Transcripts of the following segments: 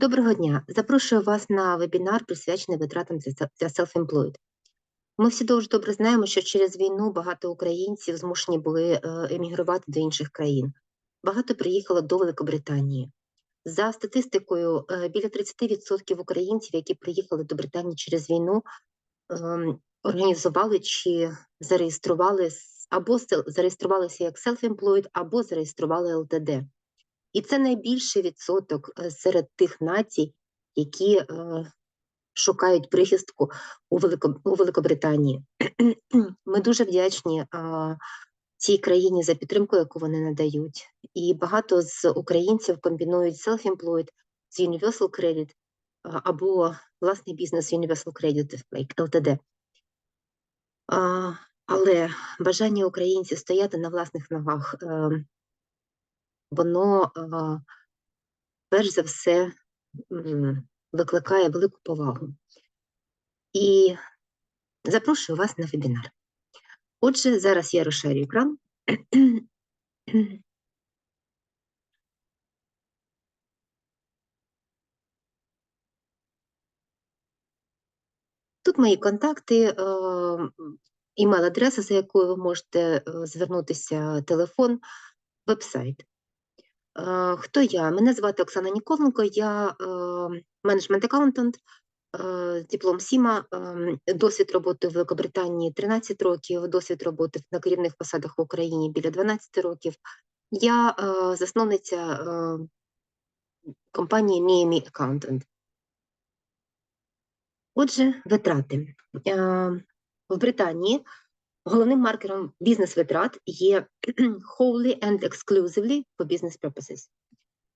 Доброго дня! Запрошую вас на вебінар, присвячений витратам для self-employed. Ми всі дуже добре знаємо, що через війну багато українців змушені були е, емігрувати до інших країн. Багато приїхало до Великобританії. За статистикою, е, біля 30% українців, які приїхали до Британії через війну, ем, організували чи зареєстрували або зареєструвалися як self-employed, або зареєстрували ЛТД. І це найбільший відсоток е, серед тих націй, які е, шукають прихистку у, Велико, у Великобританії. Ми дуже вдячні а, цій країні за підтримку, яку вони надають. І багато з українців комбінують self-employed з Universal Credit або власний бізнес Universal Credit, like LTD. А, але бажання українців стояти на власних ногах, е, воно перш за все викликає велику повагу. І запрошую вас на вебінар. Отже, зараз я розширю екран. Тут мої контакти, імейл-адреса, за якою ви можете е, звернутися, телефон, веб-сайт. Е, Хто я? Мене звати Оксана Ніколенко, я менеджмент аккаунтант, е, диплом СІМА, е, досвід роботи в Великобританії 13 років, досвід роботи на керівних посадах в Україні біля 12 років. Я е, засновниця е, компанії Miami Accountant. Отже, витрати. Е, В Британії головним маркером бізнес-витрат є wholly and exclusively for business purposes.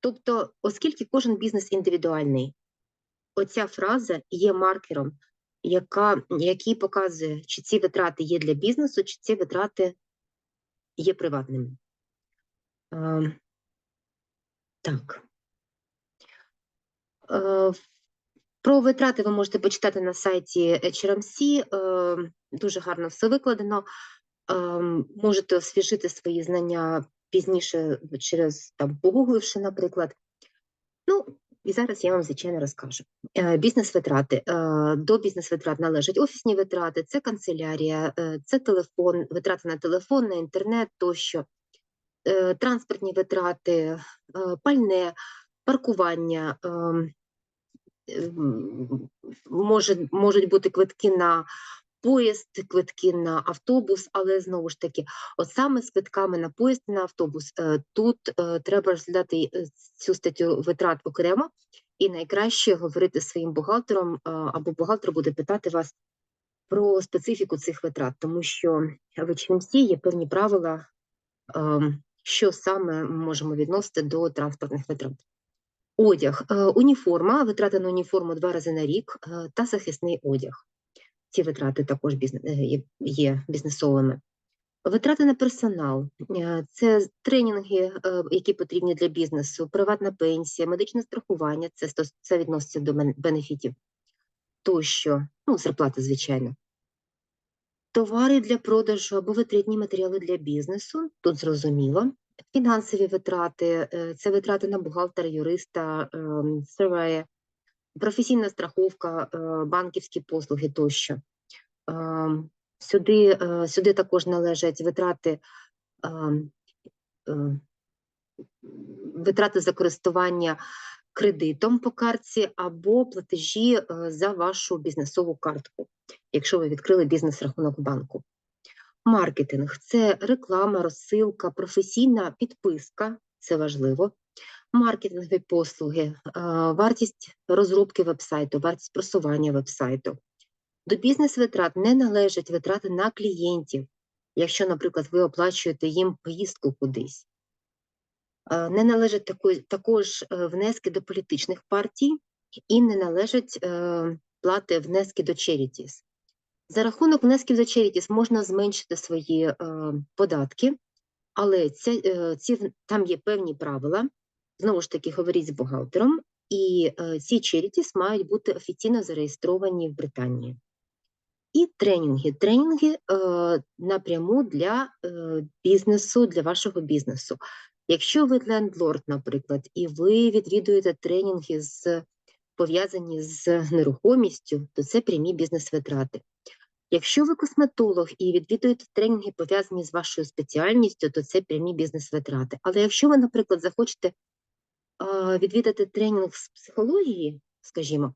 Тобто, оскільки кожен бізнес індивідуальний, оця фраза є маркером, яка, який показує, чи ці витрати є для бізнесу, чи ці витрати є приватними. Е, Так. Про витрати ви можете почитати на сайті HRMC, е, дуже гарно все викладено. Е, Можете освіжити свої знання пізніше через там погугливши, наприклад. Ну, і зараз я вам звичайно розкажу. Е, Бізнес-витрати. До бізнес-витрат належать офісні витрати, це канцелярія, це телефон, витрати на телефон, на інтернет тощо, транспортні витрати, пальне, паркування. Може, можуть бути квитки на поїзд, квитки на автобус, але знову ж таки, от саме з квитками на поїзд на автобус е, тут е, треба розглядати е, цю статтю витрат окремо, і найкраще говорити своїм бухгалтером, або бухгалтер буде питати вас про специфіку цих витрат, тому що в HMC є певні правила, ем, що саме ми можемо відносити до транспортних витрат. Одяг, е, уніформа, витрати на уніформу два рази на рік е, та захисний одяг. Ці витрати також е, є- бізнесовими. Витрати на персонал це тренінги, які потрібні для бізнесу, приватна пенсія, медичне страхування, це, це відноситься до бенефітів тощо, ну, зарплати, звичайно. Товари для продажу або витрітні матеріали для бізнесу, тут зрозуміло. Фінансові витрати, е, це витрати на бухгалтера, юриста, ем, surveyor, професійна страховка, е, банківські послуги тощо. Ем, Сюди, е, сюди також належать витрати, ем, витрати за користування кредитом по картці або платежі за вашу бізнесову картку, якщо ви відкрили бізнес-рахунок банку. Маркетинг це реклама, розсилка, професійна підписка, це важливо. Маркетингові послуги, е, вартість розробки вебсайту, вартість просування вебсайту. До бізнес-витрат не належать витрати на клієнтів, якщо, наприклад, ви оплачуєте їм поїздку кудись. Е, Не належать також е, внески до політичних партій і не належать плати внески до charities. За рахунок внесків до charities можна зменшити свої е, податки, але це, е, ці, там є певні правила. Знову ж таки, говоріть з бухгалтером, і е, ці charities мають бути офіційно зареєстровані в Британії. І тренінги. Тренінги е, напряму для е, бізнесу, для вашого бізнесу. Якщо ви лендлорд, наприклад, і ви відвідуєте тренінги з пов'язані з нерухомістю, то це прямі бізнес-витрати. Якщо ви косметолог і відвідуєте тренінги, пов'язані з вашою спеціальністю, то це прямі бізнес-витрати. Але якщо ви, наприклад, захочете відвідати тренінг з психології, скажімо,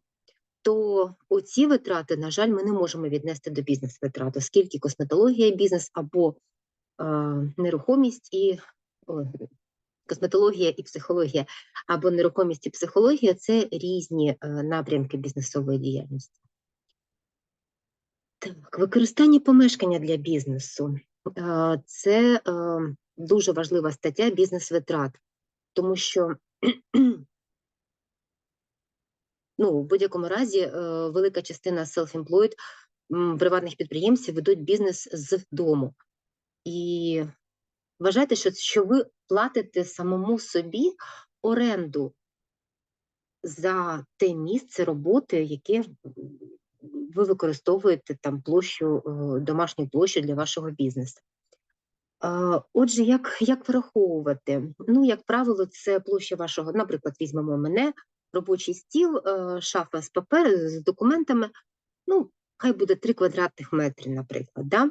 то оці витрати, на жаль, ми не можемо віднести до бізнес-витрат, оскільки косметологія бізнес або а, нерухомість і о, косметологія і психологія, або нерухомість і психологія це різні е, напрямки бізнесової діяльності. Так, використання помешкання для бізнесу Е, це е, дуже важлива стаття бізнес-витрат, тому що ну, в будь-якому разі е, велика частина self-employed приватних підприємців ведуть бізнес з дому. І вважайте, що, що ви платите самому собі оренду за те місце роботи, яке ви використовуєте там площу, е, домашню площу для вашого бізнесу. Отже, як, як враховувати? Ну, як правило, це площа вашого, наприклад, візьмемо мене, робочий стіл, е, шафа з паперу, з документами. Ну, хай буде 3 квадратних метри, наприклад. Да?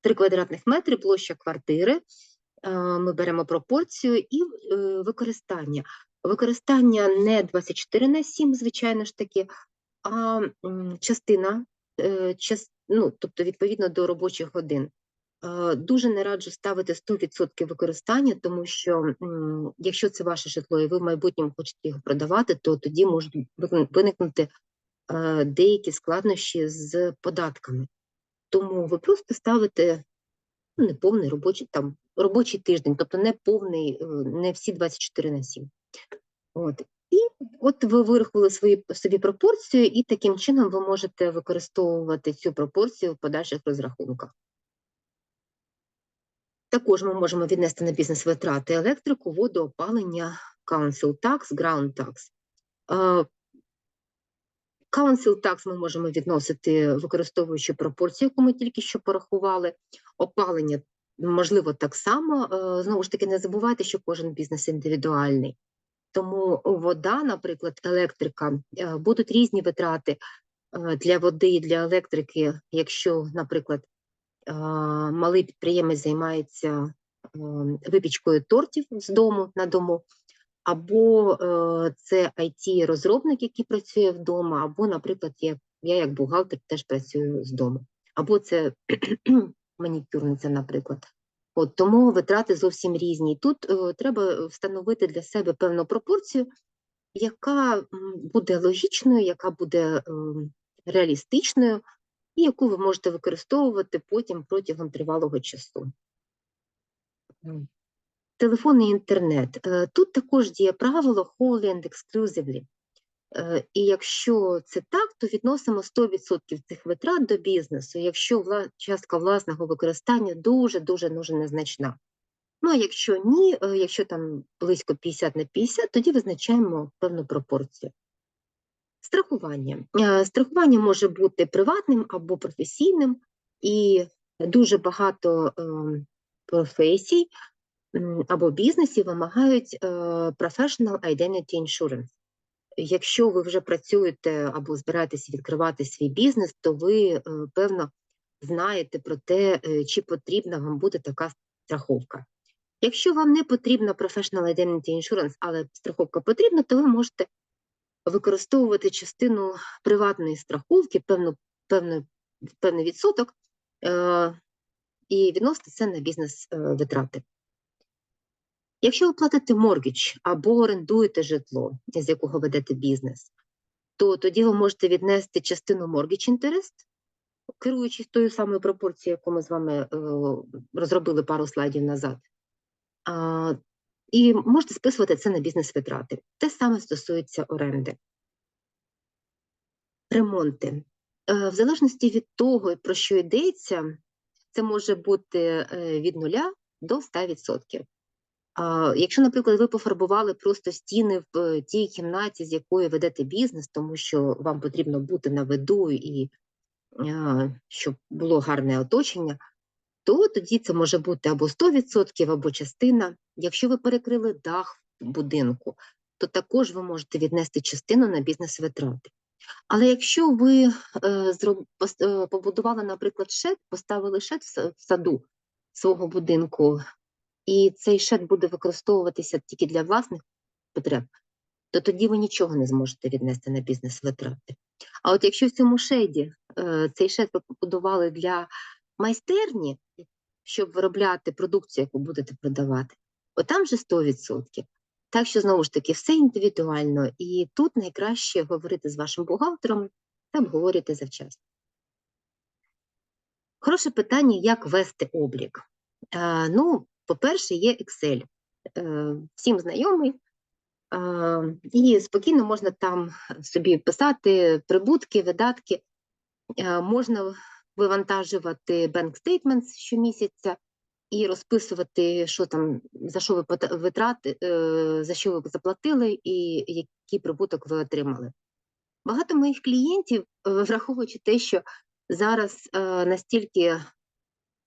3 квадратних метри, площа квартири. Е, Ми беремо пропорцію і е, використання. Використання не 24 на 7, звичайно ж таки, а частина, е, ну, тобто відповідно до робочих годин. Е, Дуже не раджу ставити 100% використання, тому що якщо це ваше житло і ви в майбутньому хочете його продавати, то тоді можуть виникнути е, деякі складнощі з податками. Тому ви просто ставите ну, повний робочий там робочий тиждень, тобто не повний, не всі 24 на 7. От. От ви вирахували свої собі пропорцію, і таким чином ви можете використовувати цю пропорцію в подальших розрахунках. Також ми можемо віднести на бізнес витрати електрику, воду, опалення, council tax, ground tax. Е, Council tax ми можемо відносити, використовуючи пропорцію, яку ми тільки що порахували. Опалення, можливо, так само. Е, Знову ж таки, не забувайте, що кожен бізнес індивідуальний. Тому вода, наприклад, електрика, е, будуть різні витрати е, для води і для електрики, якщо, наприклад, е, малий підприємець займається випічкою тортів з дому на дому, або це IT-розробник, який працює вдома, або, наприклад, я, я як бухгалтер теж працюю з дому, або це манікюрниця, наприклад. От тому витрати зовсім різні. Тут е, треба встановити для себе певну пропорцію, яка буде логічною, яка буде ем, реалістичною, і яку ви можете використовувати потім протягом тривалого часу. Телефон і інтернет. Е, Тут також діє правило wholly and exclusively. Е, І якщо це так, то відносимо 100% цих витрат до бізнесу, якщо частка власного використання дуже-дуже дуже незначна. Ну, а якщо ні, е, якщо там близько 50 на 50, тоді визначаємо певну пропорцію. Страхування. Е, Страхування може бути приватним або професійним, і дуже багато ем, професій або бізнесів вимагають Professional Identity Insurance. Якщо ви вже працюєте або збираєтеся відкривати свій бізнес, то ви, е, певно, знаєте про те, е, чи потрібна вам буде така страховка. Якщо вам не потрібна Professional Identity Insurance, але страховка потрібна, то ви можете використовувати частину приватної страховки, певну, певну, певний відсоток, е, і відносити це на бізнес-витрати. Якщо ви платите моргідж або орендуєте житло, з якого ведете бізнес, то тоді ви можете віднести частину mortgage interest, керуючись тою самою пропорцією, яку ми з вами е, розробили пару слайдів назад. І можете списувати це на бізнес-витрати. Те саме стосується оренди. Ремонти. Е, В залежності від того, про що йдеться, це може бути е, від 0 до 100%. Якщо, наприклад, ви пофарбували просто стіни в е, тій кімнаті, з якої ведете бізнес, тому що вам потрібно бути на виду і щоб було гарне оточення, то тоді це може бути або 100%, або частина. Якщо ви перекрили дах будинку, то також ви можете віднести частину на бізнес-витрати. Але якщо ви е, е, побудували, наприклад, шед, поставили шед в саду свого будинку, і цей шед буде використовуватися тільки для власних потреб, то тоді ви нічого не зможете віднести на бізнес-витрати. А от якщо в цьому шеді е, цей шед ви побудували для майстерні, щоб виробляти продукцію, яку будете продавати, от там вже 100%. Так що, знову ж таки, все індивідуально, і тут найкраще говорити з вашим бухгалтером та обговорювати завчасно. Хороше питання, як вести облік. Е, ну, по-перше, є Excel. Е, всім знайомий. Е, і спокійно можна там собі писати прибутки, видатки. Е, можна вивантажувати bank statements щомісяця і розписувати, що там, за що ви витрати, за що ви заплатили і який прибуток ви отримали. Багато моїх клієнтів, враховуючи те, що зараз настільки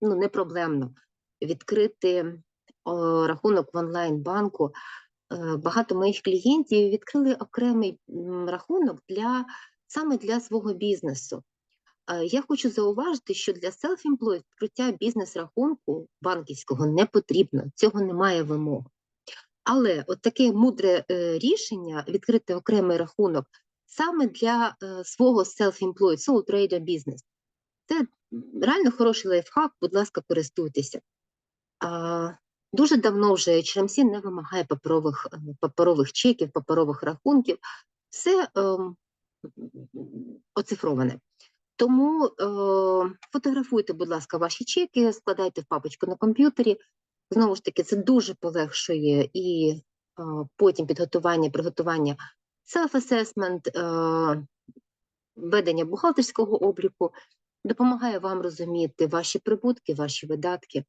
ну, не проблемно відкрити рахунок в онлайн-банку, е, багато моїх клієнтів відкрили окремий рахунок для саме для свого бізнесу. Е, Я хочу зауважити, що для self-employed відкриття бізнес-рахунку банківського не потрібно, цього немає вимог. Але от таке мудре е, рішення відкрити окремий рахунок саме для свого self-employed, sole trader бізнес. Це реально хороший лайфхак, будь ласка, користуйтеся. Дуже давно вже HMC не вимагає паперових, е, паперових чеків, паперових рахунків. Все ем, оцифроване. Тому е, фотографуйте, будь ласка, ваші чеки, складайте в папочку на комп'ютері. Знову ж таки, це дуже полегшує і е, потім підготування, приготування self-assessment, е, ведення бухгалтерського обліку, допомагає вам розуміти ваші прибутки, ваші видатки е,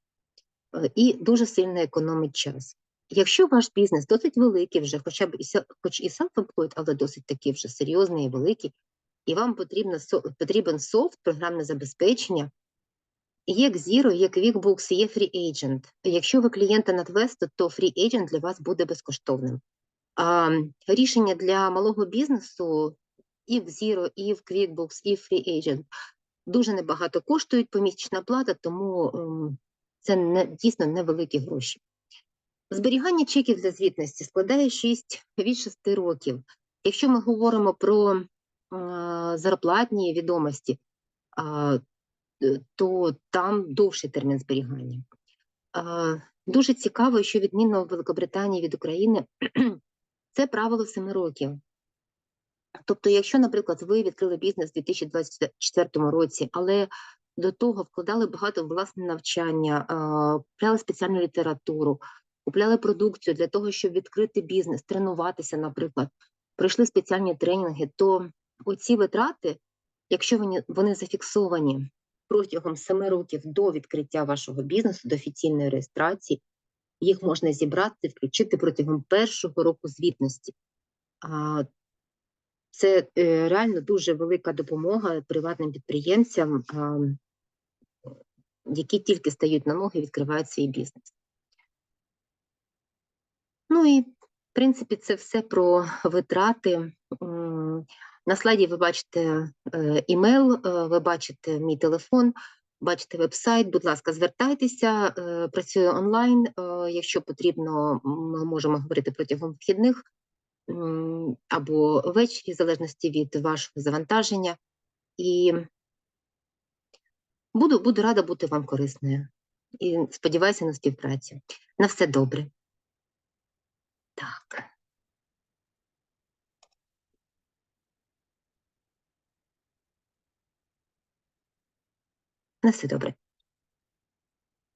і дуже сильно економить час. Якщо ваш бізнес досить великий вже, хоча б і хоч і self-employed, але досить такий вже серйозний і великий, і вам потрібно, потрібен софт, програмне забезпечення, Є Xero, є QuickBooks, є Free Agent. Якщо ви клієнта NatWest, то Free Agent для вас буде безкоштовним. А, рішення для малого бізнесу і в Xero, і в QuickBooks, і в Free Agent дуже небагато коштують помісячна плата, тому ем, це не, дійсно невеликі гроші. Зберігання чеків для звітності складає 6, від 6 років. Якщо ми говоримо про зарплатні відомості, е, то там довший термін зберігання. Дуже цікаво, що відмінно в Великобританії від України це правило 7 років. Тобто, якщо, наприклад, ви відкрили бізнес у 2024 році, але до того вкладали багато власне навчання, купляли спеціальну літературу, купляли продукцію для того, щоб відкрити бізнес, тренуватися, наприклад, пройшли спеціальні тренінги, то оці витрати, якщо вони, вони зафіксовані протягом 7 років до відкриття вашого бізнесу, до офіційної реєстрації, їх можна зібрати, включити протягом першого року звітності. Це е, реально дуже велика допомога приватним підприємцям, які тільки стають на ноги і відкривають свій бізнес. Ну і, в принципі, це все про витрати. На слайді ви бачите е, імейл, е, ви бачите мій телефон, бачите веб-сайт. Будь ласка, звертайтеся, е, працюю онлайн. Якщо потрібно, ми можемо говорити протягом вхідних або ввечері, в залежності від вашого завантаження. І буду, буду рада бути вам корисною. І сподіваюся на співпрацю. На все добре. Так. На все добре.